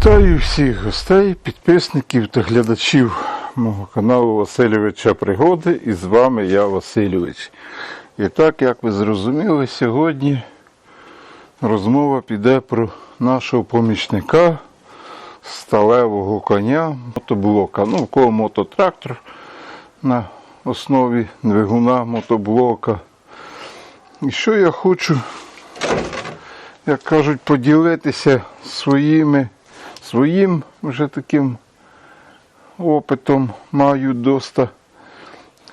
Вітаю всіх гостей, підписників та глядачів мого каналу Васильовича Пригоди. І з вами я Васильович. І так, як ви зрозуміли, сьогодні розмова піде про нашого помічника, сталевого коня, мотоблока. Ну, в кого мототрактор на основі двигуна мотоблока. І що я хочу як кажуть, поділитися своїми, своїм вже таким опитом. Маю доста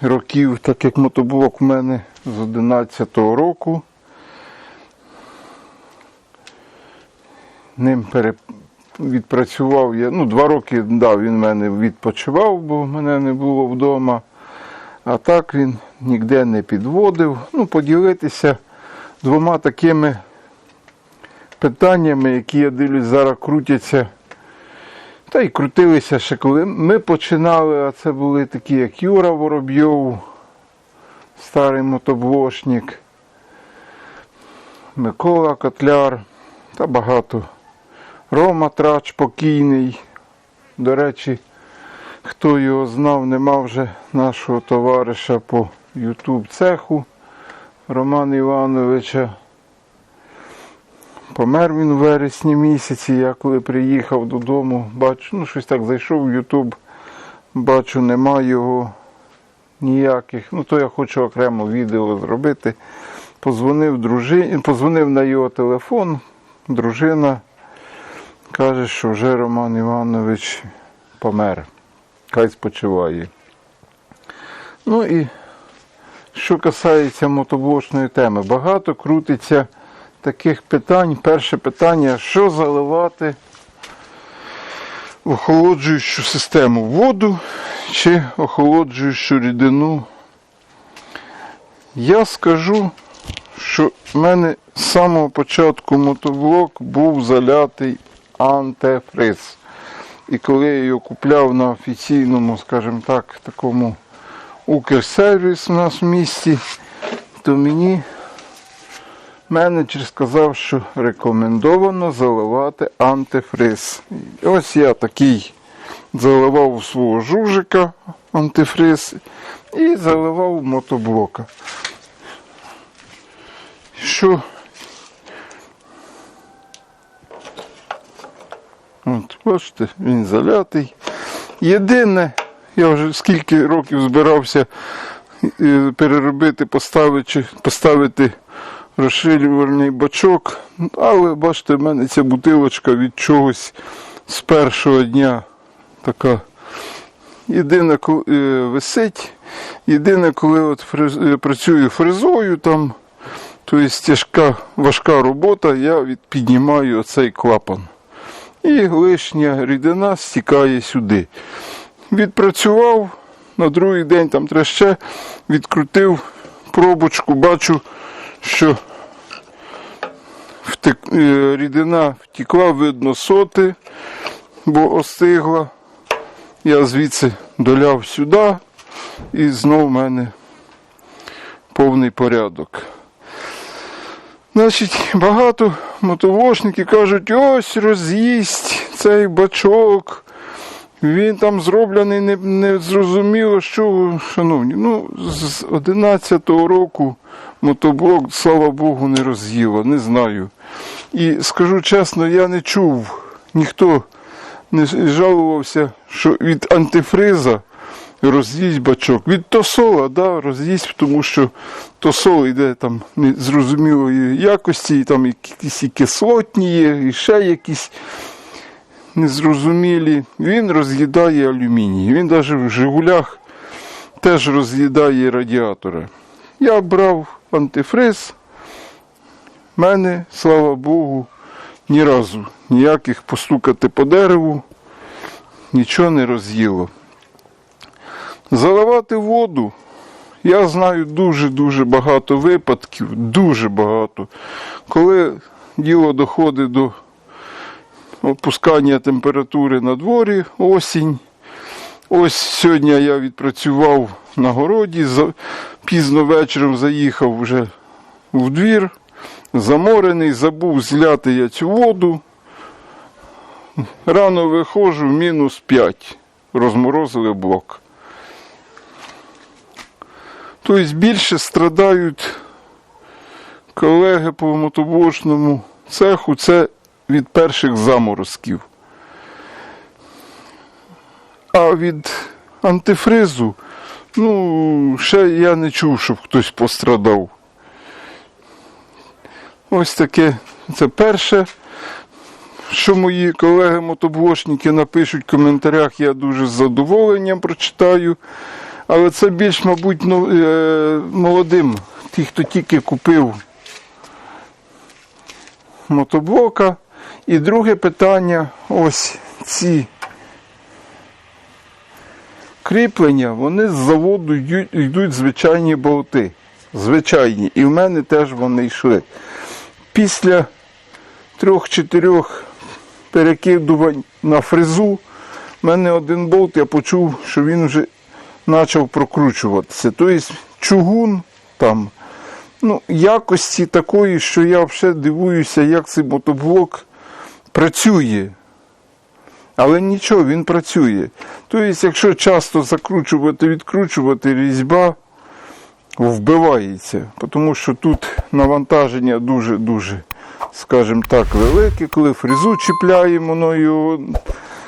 років, так як мотоблок у мене з 11-го року. Ним пере... відпрацював я, ну, два роки да, він в мене відпочивав, бо мене не було вдома. А так він ніде не підводив. Ну, поділитися двома такими питаннями, які я дивлюсь, зараз крутяться. Та й крутилися ще коли ми починали, а це були такі, як Юра Воробйов, старий мотоблошник, Микола Котляр та багато. Рома Трач покійний. До речі, хто його знав, нема вже нашого товариша по Ютуб цеху Романа Івановича. Помер він у вересні місяці, я коли приїхав додому, бачу, ну щось так зайшов в Ютуб, бачу, нема його ніяких. Ну, то я хочу окремо відео зробити. Позвонив дружині, позвонив на його телефон, дружина каже, що вже Роман Іванович помер. Хай спочиває. Ну і що касається мотоблочної теми, багато крутиться таких питань. Перше питання, що заливати в охолоджуючу систему воду чи охолоджуючу рідину. Я скажу, що в мене з самого початку мотоблок був залятий антифриз. І коли я його купляв на офіційному, скажімо так, такому Укрсервіс у нас в місті, то мені менеджер сказав, що рекомендовано заливати антифриз. Ось я такий заливав у свого жужика антифриз і заливав мотоблока. Що? От, бачите, він залятий. Єдине, я вже скільки років збирався е, переробити, поставити, поставити розширювальний бачок. Але бачите, в мене ця бутилочка від чогось з першого дня така. Єдине, коли е, висить, єдине, коли от е, працюю фрезою, там, то є тяжка, важка робота, я піднімаю оцей клапан. І лишня рідина стікає сюди. Відпрацював, на другий день там треба ще відкрутив пробочку, бачу, що втек, е, рідина втекла, видно соти, бо остигла. Я звідси доляв сюди і знов в мене повний порядок. Значить, багато мотовошників кажуть, ось роз'їсть цей бачок. Він там зроблений не, не зрозуміло, що, шановні. Ну, з 11-го року мотоблок, слава Богу, не роз'їло, не знаю. І скажу чесно, я не чув, ніхто не жалувався, що від антифриза роз'їсть бачок. Від тосола, да, роз'їсть, тому що тосол йде там незрозумілої якості, і там якісь і кислотні є, і ще якісь незрозумілі. Він роз'їдає алюміній. Він навіть в Жигулях теж роз'їдає радіатори. Я брав антифриз. В мене, слава Богу, ні разу ніяких постукати по дереву, нічого не роз'їло. Заливати воду. Я знаю дуже-дуже багато випадків, дуже багато. Коли діло доходить до опускання температури на дворі, осінь. Ось сьогодні я відпрацював на городі, пізно вечором заїхав вже в двір, заморений, забув зляти я цю воду. рано виходжу, мінус 5. Розморозили блок. Тобто більше страдають колеги по мотобошному цеху це від перших заморозків. А від антифризу, ну, ще я не чув, щоб хтось пострадав. Ось таке. Це перше, що мої колеги-мотоблошники напишуть в коментарях, я дуже з задоволенням прочитаю. Але це більш, мабуть, ну, е, молодим, ті, хто тільки купив мотоблока. І друге питання, ось ці кріплення, вони з заводу йдуть, звичайні болти. Звичайні. І в мене теж вони йшли. Після трьох-чотирьох перекидувань на фрезу, в мене один болт, я почув, що він вже почав прокручуватися. Тобто чугун там, ну, якості такої, що я взагалі дивуюся, як цей мотоблок працює. Але нічого, він працює. Тобто, якщо часто закручувати, відкручувати, різьба вбивається. Тому що тут навантаження дуже-дуже, скажімо так, велике, коли фрезу чіпляємо, ну,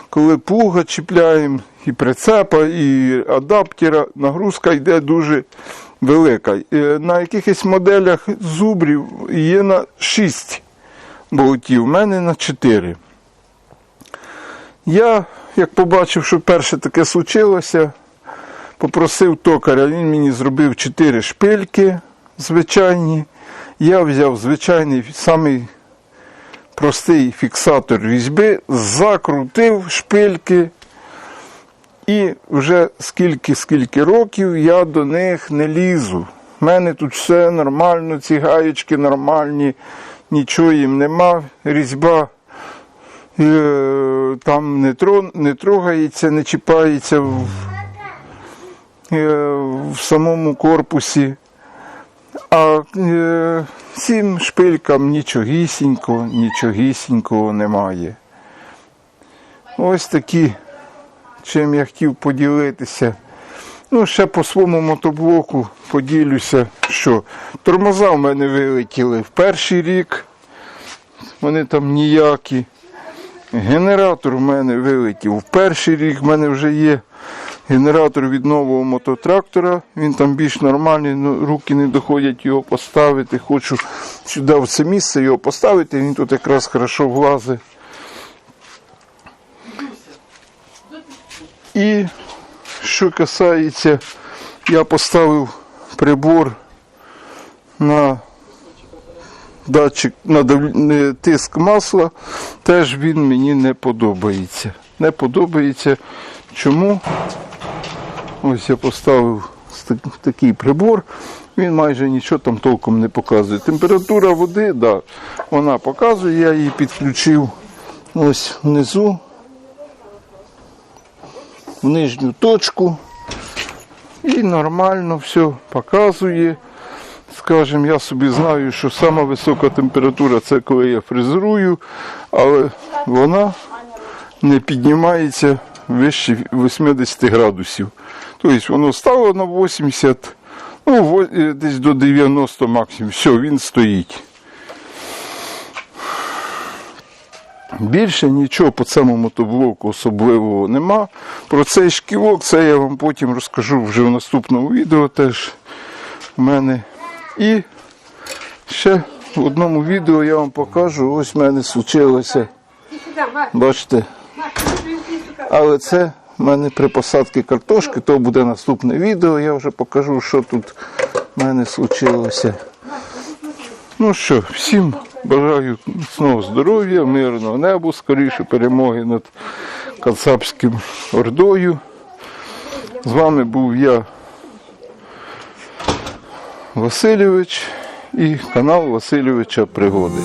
коли плуга чіпляємо, і прицепа, і адаптера, нагрузка йде дуже велика. Е, На якихось моделях зубрів є на 6 болтів, в мене на 4. Я, як побачив, що перше таке случилося, попросив токаря, він мені зробив 4 шпильки звичайні. Я взяв звичайний самий простий фіксатор різьби, закрутив шпильки. І вже скільки-скільки років я до них не лізу. У мене тут все нормально, ці гаєчки нормальні, нічого їм нема. Різьба там не, тро, не трогається, не чіпається в, е, в самому корпусі. А е, цим шпилькам нічогісінького, нічогісінького немає. Ось такі чим я хотів поділитися. Ну, ще по своєму мотоблоку поділюся, що тормоза в мене вилетіли в перший рік, вони там ніякі. Генератор в мене вилетів в перший рік, в мене вже є генератор від нового мототрактора. Він там більш нормальний, ну, руки не доходять його поставити. Хочу сюди в це місце його поставити, він тут якраз хорошо влазить. І що касається, я поставив прибор на датчик на тиск масла, теж він мені не подобається. Не подобається. Чому? Ось я поставив такий прибор, він майже нічого там толком не показує. Температура води, да, вона показує, я її підключив ось внизу в нижню точку і нормально все показує. Скажем, я собі знаю, що сама висока температура це коли я фрезерую, але вона не піднімається вище 80 градусів. Тобто воно стало на 80, ну, е, десь до 90 максимум. Все, він стоїть. Більше нічого по цьому мотоблоку особливого нема. Про цей шківок це я вам потім розкажу вже в наступному відео теж в мене. І ще в одному відео я вам покажу, ось в мене случилося. Бачите, але це в мене при посадці картошки, то буде наступне відео, я вже покажу, що тут в мене случилося. Ну що, всім бажаю міцного здоров'я, мирного неба, скоріше перемоги над Кацапським ордою. З вами був я, Васильович, і канал Васильовича Пригоди.